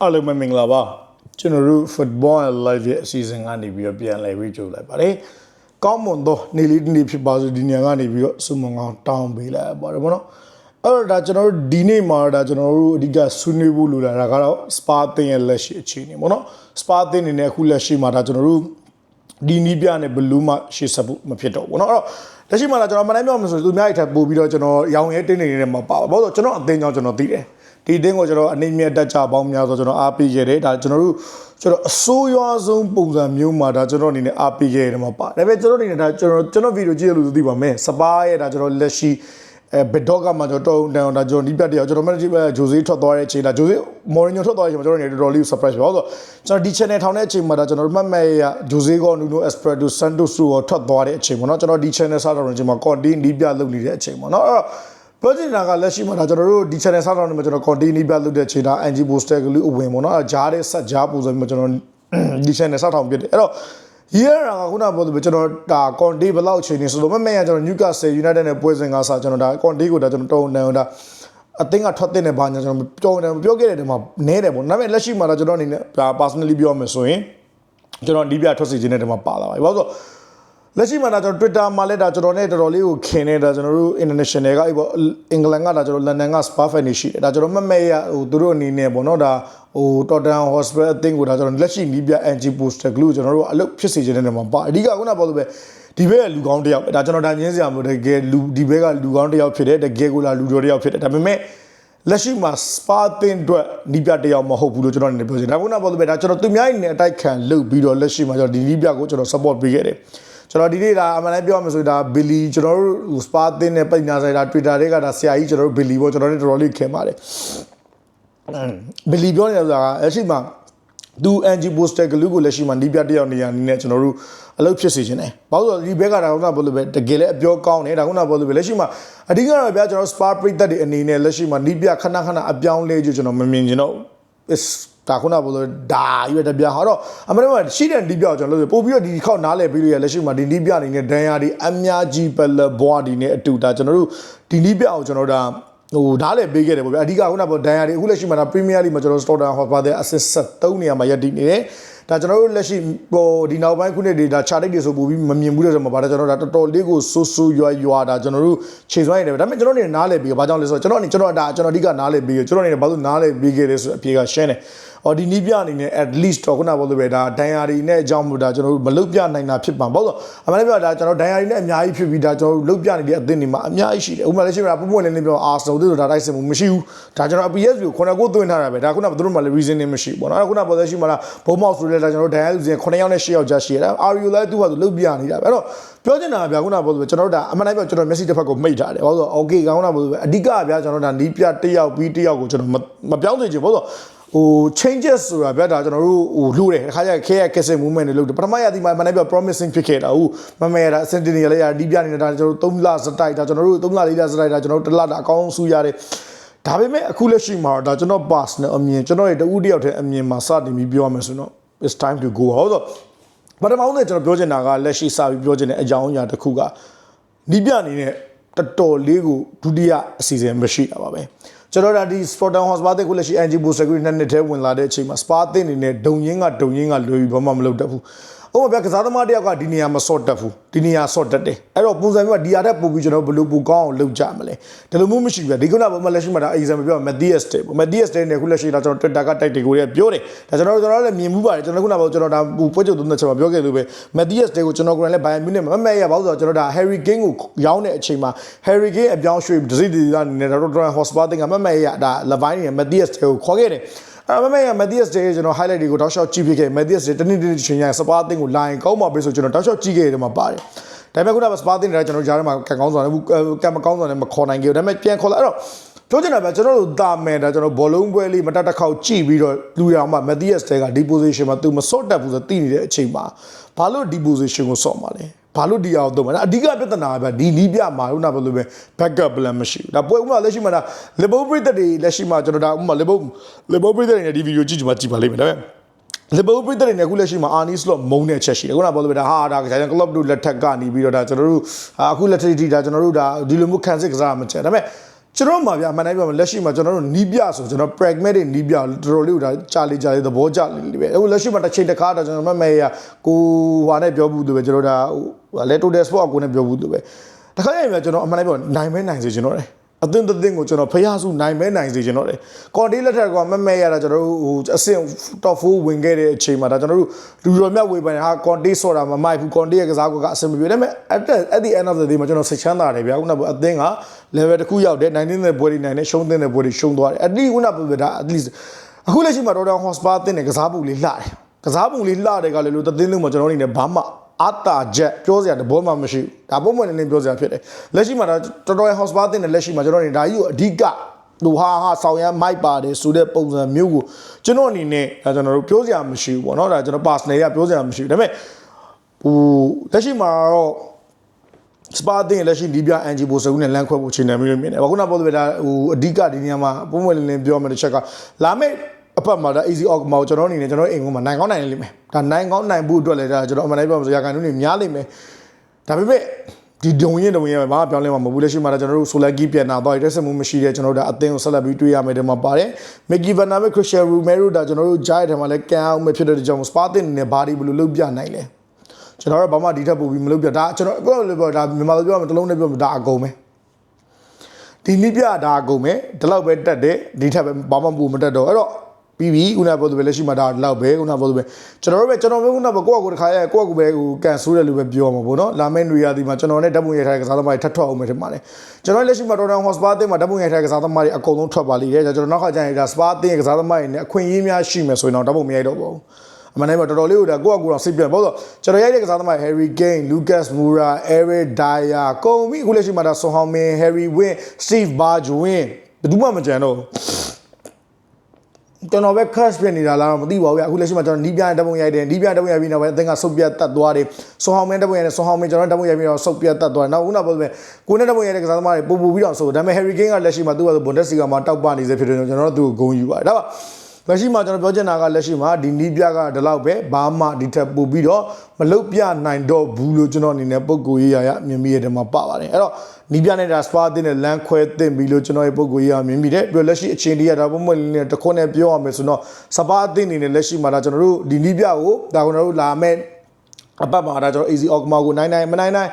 အားလုံးပဲမင်္ဂလာပါကျွန်တော်တို့ football and live ရဲ့အစီအစဉ်ကနေပြီးတော့ပြန်လည်ပြီးကြိုလိုက်ပါတယ်ကောင်းမွန်သောနေ့လေးတစ်နေ့ဖြစ်ပါစို့ဒီညကနေပြီးတော့စုမငောင်းတောင်းပေးလိုက်ပါတယ်ဗောနော်အဲ့တော့ဒါကျွန်တော်တို့ဒီနေ့မှာဒါကျွန်တော်တို့အဓိကဆွေးနွေးဖို့လိုလာတာကတော့ spa အသင်းရဲ့လက်ရှိအခြေအနေဗောနော် spa အသင်းအနေနဲ့အခုလက်ရှိမှာဒါကျွန်တော်တို့ဒီနီးပြနဲ့ဘလူးမှရှေ့ဆက်ဖို့မဖြစ်တော့ဘူးเนาะအဲ့တော့လက်ရှိမှာလာကျွန်တော်မနိုင်ပြောမှဆိုသူများအိတ်ထပ်ပို့ပြီးတော့ကျွန်တော်ရောင်ရဲတင်းနေနေမှာပါပါဘာလို့လဲဆိုတော့ကျွန်တော်အသင်းကြောင့်ကျွန်တော်သိတယ် ဒီအသင်းကိုကျွန်တော်အနေမြတ်တက်ကြပေါင်းများဆိုကျွန်တော်အားပေးခဲ့တယ်ဒါကျွန်တော်တို့ကျွန်တော်အဆိုးရွားဆုံးပုံစံမျိုးမှာဒါကျွန်တော်အနေနဲ့အားပေးခဲ့တယ်မှာပါဒါပေမဲ့ကျွန်တော်အနေနဲ့ဒါကျွန်တော်ကျွန်တော်ဗီဒီယိုကြည့်ရလို့သိပါမယ်စပါးရဲ့ဒါကျွန်တော်လက်ရှိအဲဘက်ဒေါကမှကျွန်တော်တုံတန်ဒါကျွန်တော်ဒီပတ်တည်းကျွန်တော်မန်နေဂျာဂျိုဇေးထွက်သွားတဲ့အချိန်ဒါဂျိုဇေးမော်ရီညိုထွက်သွားတဲ့အချိန်မှာကျွန်တော်နေတော်တော်လေး surprise ပါဆိုတော့ကျွန်တော်ဒီ channel ထောင်တဲ့အချိန်မှာဒါကျွန်တော်မှတ်မဲ့ရဂျိုဇေးကောနူနိုအက်စပရက်တိုဆန်တိုစ်တို့ထွက်သွားတဲ့အချိန်ပေါ့နော်ကျွန်တော်ဒီ channel စတော့တဲ့အချိန်မှာ content နီးပြလုပ်နေတဲ့အချိန်ပေါ့နော်အဲ့တော့ ပြောချင်တာကလက်ရှိမှာဒါကျွန်တော်တို့ဒီ channel စတော့နေမှာကျွန်တော် content နီးပြလုပ်တဲ့အချိန်ဒါ NG poster ကလေးအဝင်ပေါ့နော်အဲဂျားတဲ့ဆက်ဂျားပုံစံမျိုးကျွန်တော်ဒီ channel စထောင်ပြတယ်အဲ့တော့ year ကခုနကပြောလို့ကျွန်တော်ဒါ conte ဘယ်လောက်အချိန်နေဆိုတော့မမေ့ရကျွန်တော် Newcastle United နဲ့ပွဲစဉ်ကစားကျွန်တော်ဒါ conte ကိုဒါကျွန်တော်တုံနေအောင်ဒါအသင်းကထွက်တဲ့နဲ့ဘာညာကျွန်တော်ပြောတယ်ပြောခဲ့တဲ့တည်းမှာနဲတယ်ပေါ့ဒါပေမဲ့လက်ရှိမှာတော့ကျွန်တော်အနေနဲ့ဒါ personally ပြောမယ်ဆိုရင်ကျွန်တော်ဒီပြထွက်စီခြင်းတဲ့တည်းမှာပါလာပါပြီဘာလို့ဆို လက်ရှိမှာဒါကျွန်တော် Twitter မှာလည်းဒါကျွန်တော်နဲ့တော်တော်လေးကိုခင်နေတာကျွန်တော်တို့ international ကပေါ့အင်္ဂလန်ကဒါကျွန်တော်လန်ဒန်က Spa fan နေရှိတယ်ဒါကျွန်တော်မမေ့ရဟိုသူတို့အနေနဲ့ပေါ့နော်ဒါဟို Tottenham Hotspur အသင်းကိုဒါကျွန်တော်လက်ရှိနီးပြ NG poster glue ကျွန်တော်တို့အလုပ်ဖြစ်စေခြင်းတဲ့မှာပါအဓိကခုနပြောလို့ပဲဒီဘက်ကလူကောင်းတစ်ယောက်ဒါကျွန်တော်ဒါညင်းစရာမလိုတကယ်လူဒီဘက်ကလူကောင်းတစ်ယောက်ဖြစ်တယ်တကယ်ကိုလာလူတော်တစ်ယောက်ဖြစ်တယ်ဒါပေမဲ့လက်ရှိမှာ spa တင်အတွက်နီးပြတစ်ယောက်မဟုတ်ဘူးလို့ကျွန်တော်အနေနဲ့ပြောချင်တယ်ဒါခုနပြောလို့ပဲဒါကျွန်တော်သူများအနေနဲ့အတိုက်ခံလုပ်ပြီးတော့လက်ရှိမှာကျွန်တော်ဒီနီးပြကိုကျွန်တော် support ပေးခဲ့တယ် ကျွန်တော်ဒီနေ့ဒါအမှန်တမ်းပြောရမယ်ဆိုရင်ဒါဘီလီကျွန်တော်တို့စပါတင်နဲ့ပိတ်နာဆိုင်ဒါ Twitter တွေကဒါဆရာကြီးကျွန်တော်တို့ဘီလီပေါ့ကျွန်တော်တို့တော်တော်လေးခင်ပါတယ်ဘီလီပြောနေတာကအဲ့ရှိမှာသူ NG poster ကလူကိုလက်ရှိမှာနီးပြတယောက်နေရနေနဲ့ကျွန်တော်တို့အလုပ်ဖြစ်စေချင်တယ်။ဘာလို့လဲဆိုတော့ဒီဘက်ကဒါကဘာလို့ပဲတကယ်လည်းအပြောကောင်းတယ်ဒါကဘာလို့ပဲလက်ရှိမှာအဓိကတော့ဗျာကျွန်တော် spa ပရိသတ်တွေအနေနဲ့လက်ရှိမှာနီးပြခဏခဏအပြောင်းလဲကြကျွန်တော်မမြင်ချင်တော့ is ဒါခုနကဘလို့ဒါရွက်တပြားဟောတော့အမှန်တကယ်ရှိတဲ့ဒီပြောက်ကျွန်တော်လို့ပို့ပြီးတော့ဒီခေါက်နားလဲပြီးလို့ရလက်ရှိမှာဒီနီးပြအနေနဲ့ဒန်ယာဒီအများကြီးပလဘွားဒီနဲ့အတူဒါကျွန်တော်တို့ဒီနီးပြအောင်ကျွန်တော်ဒါဟိုဓာတ်လည်းပေးခဲ့တယ်ပေါ့ဗျာအဓိကခုနကဒန်ယာဒီအခုလက်ရှိမှာဒါပရီးမီးယားလိမှာကျွန်တော်စတော့တာဟောပါတဲ့အဆစ်73နေရာမှာရပ်တည်နေတယ်ဒါကျွန်တော်တို့လက်ရှိဟိုဒီနောက်ပိုင်းခုနှစ်တွေဒါခြာတိတ်တွေဆိုပို့ပြီးမမြင်ဘူးတဲ့ဆိုမှာဗါဒါကျွန်တော်ဒါတော်တော်လေးကိုဆူဆူရွာရွာဒါကျွန်တော်တို့ခြေစွမ်းရတယ်ဒါပေမဲ့ကျွန်တော်နေနားလဲပြီးဘာကြောင့်လဲဆိုတော့ကျွန်တော်အနေကျွန်တော်ဒါကျွန်တော်အဓိကနားလဲပြီးကျွန်တော်အနေနဲ့ဘာလို့နားလဲပြီးခဲ့လဲဆိုအဖြေကရှင်းတယ် အော်ဒီနီးပြအနေနဲ့ at least တော့ခုနကပြောလို့ပဲဒါဒိုင်ယာရီနဲ့အကြောင်းမို့ဒါကျွန်တော်တို့မလုတ်ပြနိုင်တာဖြစ်ပါဘာလို့အမှန်တကယ်ပြောဒါကျွန်တော်ဒိုင်ယာရီနဲ့အများကြီးဖြစ်ပြီးဒါကျွန်တော်တို့လုတ်ပြနေတဲ့အသင်းတွေမှာအများကြီးရှိတယ်ဥပမာလက်ရှိမှာပုံပွင့်လင်းလင်းပြောအာဆယ်တို့ဒါတိုက်စင်မှုမရှိဘူးဒါကျွန်တော် PS ကိုခုနကကိုသွင်းထားတာပဲဒါခုနကတို့မှလည်း reason နေမရှိဘူးပေါ့နော်အဲ့ခုနကပေါ်သက်ရှိမှာလားဘုံမောက်ဆိုတဲ့ဒါကျွန်တော်ဒိုင်ယာလူစင်9ယောက်နဲ့10ယောက်ကြာရှိရတာ RU လည်းသူ့ဟာသူလုတ်ပြနေတာပဲအဲ့တော့ပြောချင်တာကဗျာခုနကပြောလို့ကျွန်တော်တို့ဒါအမှန်တိုင်းပြောကျွန်တော် Messi တစ်ဖက်ကိုမိတ်ထားတယ်ဘာလို့ဆိုတော့ okay ကောင်းတာမဟုတ်ဘူးအဓိကဗျာကျွန်တော်ဒါနီးပြတစ်ယောက်ပြီးတစ်ယောက်ကိုကျွန်တော်မပြောင်းသေးချင်ဘာလို့ ဟို changes ဆိုတာဗျာဒါကျွန်တော်တို့ဟိုလှူတယ်တစ်ခါကျခဲရ kissing movement တွေလုပ်တယ်ပထမရသည်မှာမနေ့ပြော promising ဖြစ်ခဲ့တာဟုတ်မမဲရတာ sentinel လည်းရဒီပြနေတာကျွန်တော်တို့3လစတိုက်တာကျွန်တော်တို့3လ4လစတိုက်တာကျွန်တော်တို့တစ်လတာအကောင်းဆူရတယ်ဒါပေမဲ့အခုလက်ရှိမှာဒါကျွန်တော် pass နဲ့အမြင်ကျွန်တော်ရဲ့တဦးတယောက်တည်းအမြင်မှာစတင်ပြီးပြောရမယ်ဆိုတော့ it's time to go ဟုတ်တော့ပထမဆုံးကျွန်တော်ပြောချင်တာကလက်ရှိစပြီးပြောချင်တဲ့အကြောင်းအရာတစ်ခုကဒီပြအနေနဲ့တော်တော်လေးကိုဒုတိယအစီအစဉ်မရှိတာပါပဲ ကျွန်တော်ဒါဒီ Sporting Hotspur တဲ့ခုလက်ရှိ NG Booster Security နှစ်နှစ်ထဲဝင်လာတဲ့အချိန်မှာ Spa အသင်းအနေနဲ့ဒုံရင်းကဒုံရင်းကလွယ်ပြီးဘာမှမလုပ်တတ်ဘူး။ ဥပမာပြကစားသမားတယောက်ကဒီနေရာမှာဆော့တက်ဘူး။ဒီနေရာဆော့တက်တယ်။အဲ့တော့ပုံစံမျိုးကဒီဟာတက်ပို့ပြီးကျွန်တော်ဘယ်လိုပိုကောင်းအောင်လုပ်ကြမလဲ။ဒီလိုမျိုးမရှိဘူး။ဒီခုနကဘာမှလက်ရှိမှာဒါ example ပြော Matthias တဲ့။ Matthias တဲ့နဲ့ခုလက်ရှိဒါကျွန်တော် Twitter ကတိုက်တွေကိုလည်းပြောတယ်။ဒါကျွန်တော်ကျွန်တော်လည်းမြင်မှုပါတယ်။ကျွန်တော်ခုနကကျွန်တော်ဒါပွဲချုပ်သုံးသက်ချက်မှာပြောခဲ့လို့ပဲ Matthias တဲ့ကိုကျွန်တော်ကိုယ်တိုင်လည်း Bayern Munich မှာမမဲ့ရပါဘူးဆိုတော့ကျွန်တော်ဒါ Harry Kane ကိုရောင်းတဲ့အချိန်မှာ Harry Kane အပြောင်းရွှေ့ဒစိဒီကနေနဲ့ Tottenham Hotspur တင်ကမမဲ့ရဒါ Levine နဲ့ Matthias တဲ့ကိုခေါ်ခဲ့တယ်။ အဲ့မမေက Matthias Day ကျွန်တော် highlight တွေကိုတောက်လျှောက်ကြည့်ပြခဲ့ Matthias Day တနေ့တနေ့ချင်းရစပါးအသင်းကိုလိုင်းကောင်းပါပဲဆိုကျွန်တော်တောက်လျှောက်ကြည့်ခဲ့တယ်မှာပါတယ်။ဒါပေမဲ့ခုနကစပါးအသင်းတွေကကျွန်တော်ကြားထဲမှာကံကောင်းစွာနဲ့ကံမကောင်းစွာနဲ့မခေါ်နိုင်ခဲ့ဘူး။ဒါပေမဲ့ပြန်ခေါ်လာအဲ့တော့ပြောချင်တာဗျကျွန်တော်တို့တာမယ်ဒါကျွန်တော်ဘောလုံးပွဲလေးမတက်တစ်ခေါက်ကြည့်ပြီးတော့လူရအောင်မှ Matthias Day ကဒီ position မှာသူမစော့တက်ဘူးဆိုသိနေတဲ့အချိန်မှာဘာလို့ဒီ position ကိုစော့မှာလဲ။ ဘာလို့ဒီအောင်တော့မလဲအဓိကပြဿနာကဗျဒီနီးပြမှာခုနကဘယ်လိုပဲ backup plan မရှိဘူးဒါပွဲဥမာလက်ရှိမှာဒါ Liverpool ပြည်သက်တွေလက်ရှိမှာကျွန်တော်ဒါဥမာ Liverpool Liverpool ပြည်သက်တွေနဲ့ဒီဗီဒီယိုကြည့်ကြမှာကြည့်ပါလိမ့်မယ်ဒါပေမဲ့လီဗာပူးပြည်သက်တွေနဲ့အခုလက်ရှိမှာအာနီစလော့မုံတဲ့ချက်ရှိတယ်ခုနကပြောလို့ပဲဒါဟာဒါဂျိုင်ကလပ်တို့လက်ထက်ကနေပြီးတော့ဒါကျွန်တော်တို့အခုလက်ထက်ထိဒါကျွန်တော်တို့ဒါဒီလိုမျိုးခံစစ်ကစားမှချက်ဒါပေမဲ့ကျွန်တော်မှာဗျာအမှန်တိုင်းပြောမယ်လက်ရှိမှာကျွန်တော်တို့နီးပြဆိုကျွန်တော် pragmatic နီးပြတော်တော်လေးကိုဒါကြာလေကြာလေသဘောကျလေပဲအခုလက်ရှိမှာတစ်ချိန်တစ်ခါတော့ကျွန်တော်မမဲရကိုဟွာနဲ့ပြောဘူးသူပဲကျွန်တော်ဒါဟို လေ total sport ကိုနဲ့ပြောဘူးသူပဲတခါရရင်ဗျာကျွန်တော်အမှန်တိုင်းပြောနိုင်မဲနိုင်စေကျွန်တော်တယ်အသင်းတစ်သင်းကိုကျွန်တော်ဖျားစုနိုင်မဲနိုင်စေကျွန်တော်တယ်ကွန်တီလက်ထက်ကမမဲရတာကျွန်တော်တို့ဟိုအဆင့် top 4ဝင်ခဲ့တဲ့အချိန်မှာဒါကျွန်တော်တို့လူတော်မြတ်ဝေပိုင်ဟာကွန်တီဆိုတာမမိုက်ဘူးကွန်တီရဲ့ကစားကွက်ကအဆင်မပြေဒါပေမဲ့ at the at the end of the day မှာကျွန်တော်စိတ်ချမ်းသာတယ်ဗျာခုနကအသင်းက level တစ်ခုရောက်တယ်နိုင်တဲ့ပွဲတွေနိုင်တယ်ရှုံးတဲ့ပွဲတွေရှုံးသွားတယ် at least ခုနကပြောတာ at least အခုလက်ရှိမှာတော့တော့ hotspot အသင်းနဲ့ကစားပုံလေးလှတယ်ကစားပုံလေးလှတယ်ကလည်းလို့တသင်းလုံးမှာကျွန်တော်အနေနဲ့ဘာမှ အတာချက်ပြောစရာတဘောမှမရှိဘူးဒါပုံမှန်နေနေပြောစရာဖြစ်တယ်လက်ရှိမှာတော့တော်တော် hotspot အသင်းနဲ့လက်ရှိမှာကျွန်တော်အနေနဲ့ဒါကြီးကိုအဓိကလူဟာဟာဆောင်ရမ်းမိုက်ပါတယ်ဆိုတဲ့ပုံစံမျိုးကိုကျွန်တော်အနေနဲ့ဒါကျွန်တော်တို့ပြောစရာမရှိဘူးပေါ့နော်ဒါကျွန်တော် personal ကပြောစရာမရှိဘူးဒါပေမဲ့ဟိုလက်ရှိမှာတော့စပါတင်လက်ရှိဒီပြအန်ဂျီဘိုစကူနဲ့လမ်းခွဲဖို့ချိန်နေပြီးလို့မြင်တယ်။ဘာခုနပြောတဲ့ဒါဟိုအဓိကဒီနေရာမှာပုံမှန်လင်းလင်းပြောမယ်တစ်ချက်ကလာမယ့် အဖက်မှာဒါ easy out မှာကျွန်တော်အနေနဲ့ကျွန်တော်အိမ်ကမှာနိုင်ကောင်းနိုင်လိမ့်မယ်။ဒါနိုင်ကောင်းနိုင်ဖို့အတွက်လည်းဒါကျွန်တော်အမှန်တိုင်းပြောမှာဆိုရကန်နုနေများလိမ့်မယ်။ဒါပေမဲ့ဒီဒုံရင်ဒုံရင်ဘာမှပြောင်းလဲမှာမဟုတ်ဘူးလက်ရှိမှာကျွန်တော်တို့ solar key ပြန်လာတော့တက်စမှုမရှိတဲ့ကျွန်တော်တို့ဒါအသင်းကိုဆက်လက်ပြီးတွေးရမယ်ဒီမှာပါတယ်။ Mickey Van Der Beek, Christian Romero ဒါကျွန်တော်တို့ကြားရတဲ့မှာလည်းကန်အောင်မဖြစ်တဲ့ကြောင့် Spartan နဲ့ဘာဒီဘယ်လိုလုပ်ပြနိုင်လဲ။ကျွန်တော်တို့ဘာမှဒီထက်ပိုပြီးမလုပ်ပြဒါကျွန်တော်ပြောလို့ပြောဒါမြန်မာလိုပြောရမယ်တစ်လုံးနဲ့ပြောမယ်ဒါအကုန်ပဲဒီနိပြဒါအကုန်ပဲဒီလောက်ပဲတက်တယ်ဒီထက်ပဲဘာမှပိုမတက်တော့အဲ့တော့ ပြီးပြီခုနကပြောသူပဲလက်ရှိမှာဒါဒီလောက်ပဲခုနကပြောသူပဲကျွန်တော်တို့ပဲကျွန်တော်ပဲခုနကကိုယ့်အကိုတစ်ခါရဲကိုယ့်အကိုပဲဟိုကန်ဆိုးတယ်လို့ပဲပြောမှာပေါ့နော်လာမယ့်နေရာဒီမှာကျွန်တော်နဲ့ဓာတ်ပုံရိုက်ထားတဲ့ကစားသမားတွေထပ်ထွက်အောင်မယ်ထင်ပါတယ်ကျွန်တော်လက်ရှိမှာတော်တော်ဟော့စပါအသင်းမှာဓာတ်ပုံရိုက်ထားတဲ့ကစားသမားတွေအကုန်လုံးထွက်ပါလိမ့်တယ်ကျွန်တော်နောက်ခါကျရင်ဒါစပါအသင်းရဲ့ကစားသမားတွေနဲ့အခွင့်အရေးများရှိမယ်ဆိုရင်တော့ဓာတ်ပုံမရိုက်တော့ပါဘူးအမှန်တမ်းမှာတော်တော်လေးကိုဒါကိုယ့်အကူတော့စိတ်ပြတ်ဘာလို့ကျွန်တော်ရိုက်တဲ့ကစားသမား Harry Kane, Lucas Moura, Eric Dyer ကုန်ပြီအခုလက်ရှိမှာဒါ Son Heung-min, Harry Win, Steve Bergwijn ဘယ်သူမှမကြံတော့ ကျွန်တော်ပဲ crash ဖြစ်နေတာလားတော့မသိပါဘူးဗျအခုလက်ရှိမှာကျွန်တော်နီးပြတဲ့ပုံရိုက်တယ်နီးပြတဲ့ပုံရိုက်ပြီးနောက်ပဲအသင်းကဆုတ်ပြတ်တတ်သွားတယ်ဆွန်ဟောင်းမင်းတဲ့ပုံရိုက်တယ်ဆွန်ဟောင်းမင်းကျွန်တော်တဲ့ပုံရိုက်ပြီးတော့ဆုတ်ပြတ်တတ်သွားတယ်နောက်ဦးနောက်ပဲကိုနဲ့တဲ့ပုံရိုက်တဲ့ကစားသမားတွေပူပူပြီးတော့ဆိုဒါပေမဲ့ Harry Kane ကလက်ရှိမှာသူ့ကဆို Bundesliga မှာတောက်ပနေစေဖြစ်တယ်ကျွန်တော်တို့သူ့ကိုဂုဏ်ယူပါတယ်ဒါပါ လက်ရှိမှာကျွန်တော်ပြောချင်တာကလက်ရှိမှာဒီနီးပြကဒီလောက်ပဲဘာမှဒီထက်ပိုပြီးတော့မလုတ်ပြနိုင်တော့ဘူးလို့ကျွန်တော်အနေနဲ့ပုံကိုရေးရရမြင်မိရတယ်မှာပါပါတယ်အဲ့တော့နီးပြနဲ့ဒါစပါတင်နဲ့လမ်းခွဲတင်ပြီးလို့ကျွန်တော်ရဲ့ပုံကိုရေးရမြင်မိတယ်ပြီးတော့လက်ရှိအချိန်တည်းကဒါပုံမှန်လေးနဲ့တစ်ခွန်းနဲ့ပြောရမယ်ဆိုတော့စပါတင်နေနဲ့လက်ရှိမှာဒါကျွန်တော်တို့ဒီနီးပြကိုဒါကျွန်တော်တို့လာမဲ့အပတ်မှာဒါကျွန်တော် easy ogma ကိုနိုင်နိုင်မနိုင်နိုင်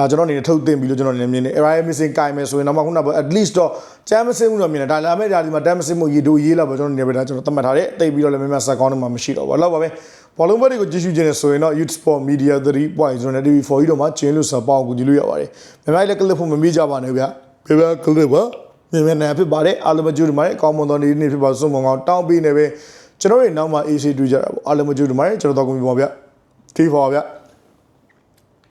ဒါကျွန်တော်အနေနဲ့ထုတ်တင်ပြီးလို့ကျွန်တော်လည်းမြင်နေ area missing ကင်မယ်ဆိုရင်တော့မှခုနက at least တော့ချမ်းမစင်းမှုတော့မြင်တယ်ဒါလာမဲ့ဒါဒီမှာတမ်းမစင်းမှုရေတိုရေးလာပါကျွန်တော်နေပဲဒါကျွန်တော်သတ်မှတ်ထားတယ်တိတ်ပြီးတော့လည်းမြန်မြန်စက်ကောင်းတော့မှမရှိတော့ဘူးလောက်ပါပဲဘောလုံးဘက်တွေကိုကြည့်ရှုခြင်းနဲ့ဆိုရင်တော့ Youth Sport Media 3.0နဲ့ TV4 ကြီးတော့မှကျင်းလို့စပေါင်းကူညီလို့ရပါတယ်မြန်မြန်လည်းကလစ်ဖို့မမေ့ကြပါနဲ့ဗျပြပြကလစ်ပါမြန်မြန်နဲ့ဖြစ်ပါတယ်အားလုံးမကြိုးဒီမှာအကောင်းမွန်သောနေ့နေ့ဖြစ်ပါစုံမကောင်းတောင်းပေးနေပဲကျွန်တော်တို့နောက်မှ AC တွေ့ကြတာပေါ့အားလုံးမကြိုးဒီမှာကျွန်တော်တော့ကုန်ပြီပါဗျ TV4 ဗျ